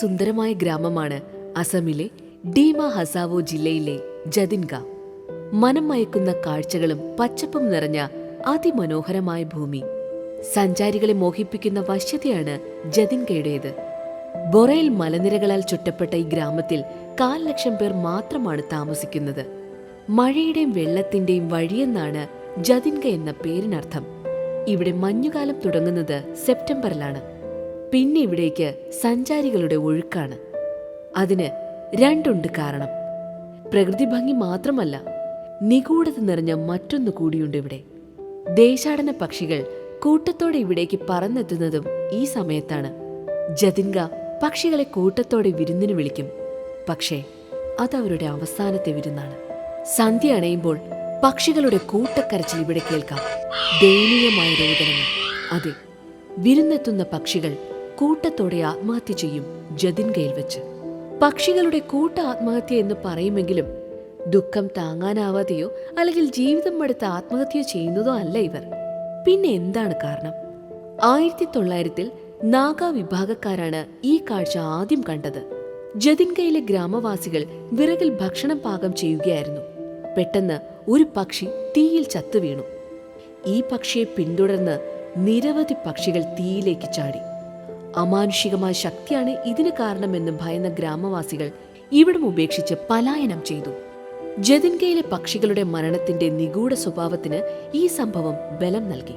സുന്ദരമായ ഗ്രാമമാണ് അസമിലെ ഡീമ ഹസാവോ ജില്ലയിലെ ജതിൻഗ. മനം മയക്കുന്ന കാഴ്ചകളും പച്ചപ്പും നിറഞ്ഞ അതിമനോഹരമായ ഭൂമി. സഞ്ചാരികളെ മോഹിപ്പിക്കുന്ന വശ്യതയാണ് ജതിൻഗയുടേത്. ബൊറയിൽ മലനിരകളാൽ ചുറ്റപ്പെട്ട ഈ ഗ്രാമത്തിൽ കാൽ ലക്ഷം പേർ മാത്രമാണ് താമസിക്കുന്നത്. മഴയുടെയും വെള്ളത്തിന്റെയും വഴിയെന്നാണ് ജതിൻഗ എന്ന പേരിനർത്ഥം. ഇവിടെ മഞ്ഞുകാലം തുടങ്ങുന്നത് സെപ്റ്റംബറിലാണ്. പിന്നെ ഇവിടേക്ക് സഞ്ചാരികളുടെ ഒഴുക്കാണ്. അതിന് രണ്ടുണ്ട് കാരണം. പ്രകൃതി ഭംഗി മാത്രമല്ല നിഗൂഢത നിറഞ്ഞ മറ്റൊന്നു കൂടിയുണ്ട് ഇവിടെ. ദേശാടന പക്ഷികൾ കൂട്ടത്തോടെ ഇവിടേക്ക് പറന്നെത്തുന്നതും ഈ സമയത്താണ്. ജതിൻഗ പക്ഷികളെ കൂട്ടത്തോടെ വിരുന്നിന് വിളിക്കും. പക്ഷേ അതവരുടെ അവസാനത്തെ വിരുന്നാണ്. സന്ധ്യ അണയുമ്പോൾ പക്ഷികളുടെ കൂട്ടക്കരച്ചിൽ ഇവിടെ കേൾക്കാം. ദയനീയമായ രോദനങ്ങൾ അതെ വിരുന്നെത്തുന്ന പക്ഷികൾ കൂട്ടത്തോടെ ആത്മഹത്യ ചെയ്യും ജതിൻഗയിൽ വെച്ച്. പക്ഷികളുടെ കൂട്ട ആത്മഹത്യ എന്ന് പറയുമെങ്കിലും ദുഃഖം താങ്ങാനാവാതെയോ അല്ലെങ്കിൽ ജീവിതം മടുത്ത് ആത്മഹത്യ ചെയ്യുന്നതോ അല്ല ഇവർ. പിന്നെ എന്താണ് കാരണം? ആയിരത്തി തൊള്ളായിരത്തിൽ നാഗ വിഭാഗക്കാരാണ് ഈ കാഴ്ച ആദ്യം കണ്ടത്. ജതിൻകയിലെ ഗ്രാമവാസികൾ വിറകിൽ ഭക്ഷണം പാകം ചെയ്യുകയായിരുന്നു. പെട്ടെന്ന് ഒരു പക്ഷി തീയിൽ ചത്തു വീണു ഈ പക്ഷിയെ പിന്തുടർന്ന് നിരവധി പക്ഷികൾ തീയിലേക്ക് ചാടി. അമാനുഷികമായ ശക്തിയാണ് ഇതിന് കാരണമെന്നും ഭയന്ന ഗ്രാമവാസികൾ ഇവിടം ഉപേക്ഷിച്ച് പലായനം ചെയ്തു. ജതിൻകയിലെ പക്ഷികളുടെ മരണത്തിന്റെ നിഗൂഢ സ്വഭാവത്തിന് ഈ സംഭവം ബലം നൽകി.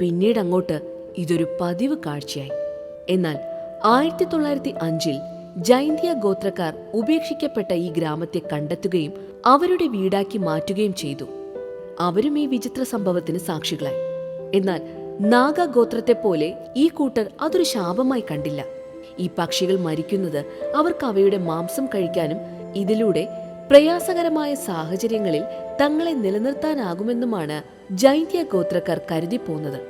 പിന്നീട് അങ്ങോട്ട് ഇതൊരു പതിവ് കാഴ്ചയായി. എന്നാൽ ആയിരത്തി തൊള്ളായിരത്തി അഞ്ചിൽ ജൈന്തിയ ഗോത്രക്കാർ ഉപേക്ഷിക്കപ്പെട്ട ഈ ഗ്രാമത്തെ കണ്ടെത്തുകയും അവരുടെ വീടാക്കി മാറ്റുകയും ചെയ്തു. അവരും ഈ വിചിത്ര സംഭവത്തിന് സാക്ഷികളായി. എന്നാൽ നാഗ ഗോത്രത്തെ പോലെ ഈ കൂട്ടർ അതൊരു ശാപമായി കണ്ടില്ല. ഈ പക്ഷികൾ മരിക്കുന്നത് അവർക്ക് അവയുടെ മാംസം കഴിക്കാനും ഇതിലൂടെ പ്രയാസകരമായ സാഹചര്യങ്ങളിൽ തങ്ങളെ നിലനിർത്താനാകുമെന്നുമാണ് ജൈന്ത്യ ഗോത്രക്കാർ കരുതിപ്പോന്നത്.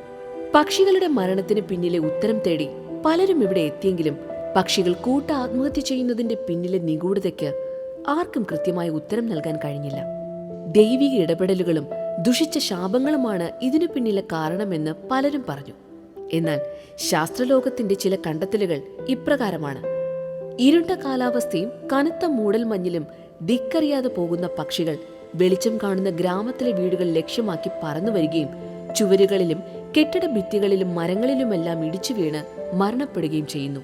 പക്ഷികളുടെ മരണത്തിന് പിന്നിലെ ഉത്തരം തേടി പലരും ഇവിടെ എത്തിയെങ്കിലും പക്ഷികൾ കൂട്ട ആത്മഹത്യ ചെയ്യുന്നതിന്റെ പിന്നിലെ നിഗൂഢതയ്ക്ക് ആർക്കും കൃത്യമായ ഉത്തരം നൽകാൻ കഴിഞ്ഞില്ല. ദൈവിക ഇടപെടലുകളും ദുഷിച്ച ശാപങ്ങളുമാണ് ഇതിനു പിന്നിലെ കാരണമെന്ന് പലരും പറഞ്ഞു. എന്നാൽ ശാസ്ത്രലോകത്തിന്റെ ചില കണ്ടെത്തലുകൾ ഇപ്രകാരമാണ്. ഇരുണ്ട കാലാവസ്ഥയും കനത്ത മൂടൽമഞ്ഞിലും ദിക്കറിയാതെ പോകുന്ന പക്ഷികൾ വെളിച്ചം കാണുന്ന ഗ്രാമത്തിലെ വീടുകൾ ലക്ഷ്യമാക്കി പറന്നു വരികയും ചുവരുകളിലും കെട്ടിട ഭിത്തികളിലും മരങ്ങളിലുമെല്ലാം ഇടിച്ചു വീണ് മരണപ്പെടുകയും ചെയ്യുന്നു.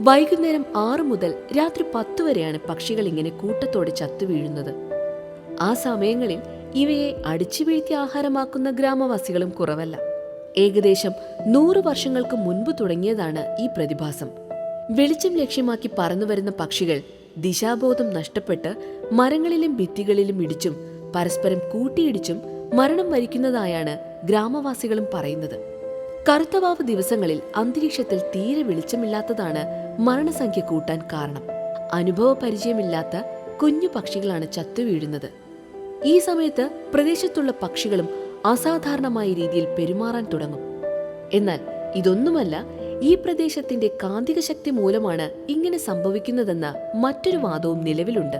വൈകുന്നേരം ആറു മുതൽ രാത്രി പത്തു വരെയാണ് പക്ഷികൾ ഇങ്ങനെ കൂട്ടത്തോടെ ചത്തു വീഴുന്നത്. ആ സമയങ്ങളിൽ ഇവയെ അടിച്ചു വീഴ്ത്തി ആഹാരമാക്കുന്ന ഗ്രാമവാസികളും കുറവല്ല. ഏകദേശം നൂറു വർഷങ്ങൾക്ക് മുൻപ് തുടങ്ങിയതാണ് ഈ പ്രതിഭാസം. വെളിച്ചം ലക്ഷ്യമാക്കി പറന്നുവരുന്ന പക്ഷികൾ ദിശാബോധം നഷ്ടപ്പെട്ട് മരങ്ങളിലും ഭിത്തികളിലും ഇടിച്ചും പരസ്പരം കൂട്ടിയിടിച്ചും മരണം വരിക്കുന്നതായാണ് ഗ്രാമവാസികളും പറയുന്നത്. കറുത്തവാവ് ദിവസങ്ങളിൽ അന്തരീക്ഷത്തിൽ തീരെ വെളിച്ചമില്ലാത്തതാണ് മരണസംഖ്യ കൂട്ടാൻ കാരണം. അനുഭവ പരിചയമില്ലാത്ത കുഞ്ഞു പക്ഷികളാണ് ചത്തുവീഴുന്നത് ഈ സമയത്ത് പ്രദേശത്തുള്ള പക്ഷികളും അസാധാരണമായ രീതിയിൽ പെരുമാറാൻ തുടങ്ങും. എന്നാൽ ഇതൊന്നുമല്ല ഈ പ്രദേശത്തിന്റെ കാന്തിക ശക്തി മൂലമാണ് ഇങ്ങനെ സംഭവിക്കുന്നതെന്ന മറ്റൊരു വാദവും നിലവിലുണ്ട്.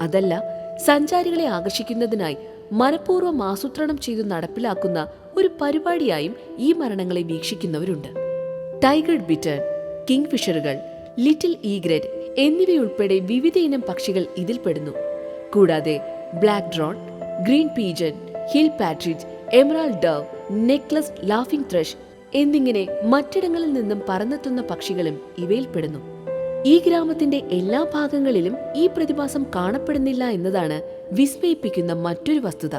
അതല്ല സഞ്ചാരികളെ ആകർഷിക്കുന്നതിനായി മനഃപൂർവം ആസൂത്രണം ചെയ്തു നടപ്പിലാക്കുന്ന ഒരു പരിപാടിയായും ഈ മരണങ്ങളെ വീക്ഷിക്കുന്നവരുണ്ട്. ടൈഗർ ബിറ്റേൺ കിങ് ഫിഷറുകൾ ലിറ്റിൽ ഈഗ്രറ്റ് എന്നിവയുൾപ്പെടെ വിവിധ ഇനം പക്ഷികൾ ഇതിൽപ്പെടുന്നു. കൂടാതെ black drone green pigeon hill partridge emerald dove necklace laughing thrush എന്നിങ്ങനെ മറ്റിടങ്ങളിൽ നിന്നും പറന്നെത്തുന്ന പക്ഷികളും ഇവയിൽപ്പെടുന്നു. ഈ ഗ്രാമത്തിന്റെ എല്ലാ ഭാഗങ്ങളിലും ഈ പ്രതിഭാസം കാണപ്പെടുന്നില്ല എന്നതാണ് വിസ്മയിപ്പിക്കുന്ന മറ്റൊരു വസ്തുത.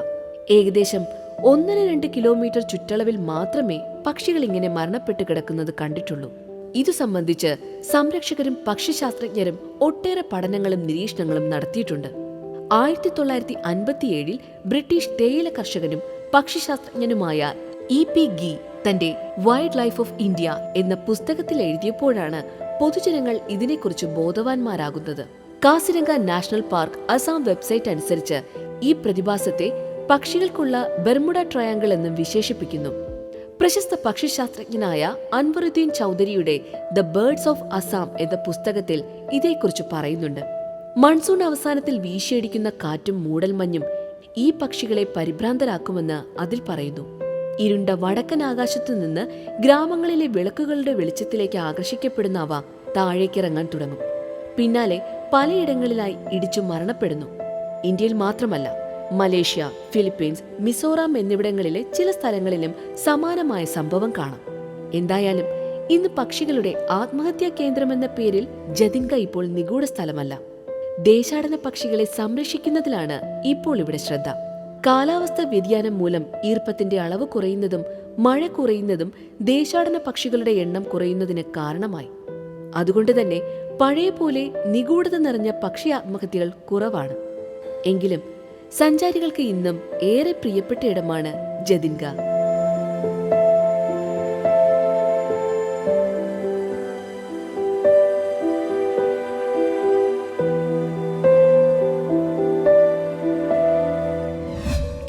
ഏകദേശം ഒന്നര രണ്ട് കിലോമീറ്റർ ചുറ്റളവിൽ മാത്രമേ പക്ഷികൾ ഇങ്ങനെ മരണപ്പെട്ട് കിടക്കുന്നത് കണ്ടിട്ടുള്ളൂ. ഇതു സംബന്ധിച്ച് സംരക്ഷകരും പക്ഷിശാസ്ത്രജ്ഞരും ഒട്ടേറെ പഠനങ്ങളും നിരീക്ഷണങ്ങളും നടത്തിയിട്ടുണ്ട്. ആയിരത്തി തൊള്ളായിരത്തി അൻപത്തിയേഴിൽ ബ്രിട്ടീഷ് തേയില കർഷകനും പക്ഷിശാസ്ത്രജ്ഞനുമായ ഇ പി ഗി തന്റെ വൈൽഡ് ലൈഫ് ഓഫ് ഇന്ത്യ എന്ന പുസ്തകത്തിൽ എഴുതിയപ്പോഴാണ് പൊതുജനങ്ങൾ ഇതിനെക്കുറിച്ച് ബോധവാന്മാരാകുന്നത്. Kaziranga national park Assam website അനുസരിച്ച് ഈ പ്രതിഭാസത്തെ പക്ഷികൾക്കുള്ള ബെർമുഡ ട്രയാങ്കിൾ എന്നും വിശേഷിപ്പിക്കുന്നു. പ്രശസ്ത പക്ഷിശാസ്ത്രജ്ഞനായ അൻവറുദ്ദീൻ ചൗധരിയുടെ ദ ബേർഡ്സ് ഓഫ് അസാം എന്ന പുസ്തകത്തിൽ ഇതേക്കുറിച്ച് പറയുന്നുണ്ട്. മൺസൂൺ അവസാനത്തിൽ വീശിയടിക്കുന്ന കാറ്റും മൂടൽമഞ്ഞും ഈ പക്ഷികളെ പരിഭ്രാന്തരാക്കുമെന്ന് അതിൽ പറയുന്നു. ഇരുണ്ട വടക്കൻ ആകാശത്തു നിന്ന് ഗ്രാമങ്ങളിലെ വിളക്കുകളുടെ വെളിച്ചത്തിലേക്ക് ആകർഷിക്കപ്പെടുന്ന അവ താഴേക്കിറങ്ങാൻ തുടങ്ങും. പിന്നാലെ പലയിടങ്ങളിലായി ഇടിച്ചു മരണപ്പെടുന്നു. ഇന്ത്യയിൽ മാത്രമല്ല മലേഷ്യ ഫിലിപ്പീൻസ് മിസോറാം എന്നിവിടങ്ങളിലെ ചില സ്ഥലങ്ങളിലും സമാനമായ സംഭവം കാണാം. എന്തായാലും ഇന്ന് പക്ഷികളുടെ ആത്മഹത്യാ കേന്ദ്രമെന്ന പേരിൽ ജതിൻക ഇപ്പോൾ നിഗൂഢ സ്ഥലമല്ല. ദേശാടന പക്ഷികളെ സംരക്ഷിക്കുന്നതിലാണ് ഇപ്പോൾ ഇവിടെ ശ്രദ്ധ. കാലാവസ്ഥാ വ്യതിയാനം മൂലം ഈർപ്പത്തിന്റെ അളവ് കുറയുന്നതും മഴ കുറയുന്നതും ദേശാടന പക്ഷികളുടെ എണ്ണം കുറയുന്നതിന് കാരണമായി. അതുകൊണ്ട് തന്നെ പഴയ പോലെ നിഗൂഢത നിറഞ്ഞ പക്ഷി ആത്മഹത്യകൾ കുറവാണ്. എങ്കിലും സഞ്ചാരികൾക്ക് ഇന്നും ഏറെ പ്രിയപ്പെട്ട ഇടമാണ് ജതിൻക.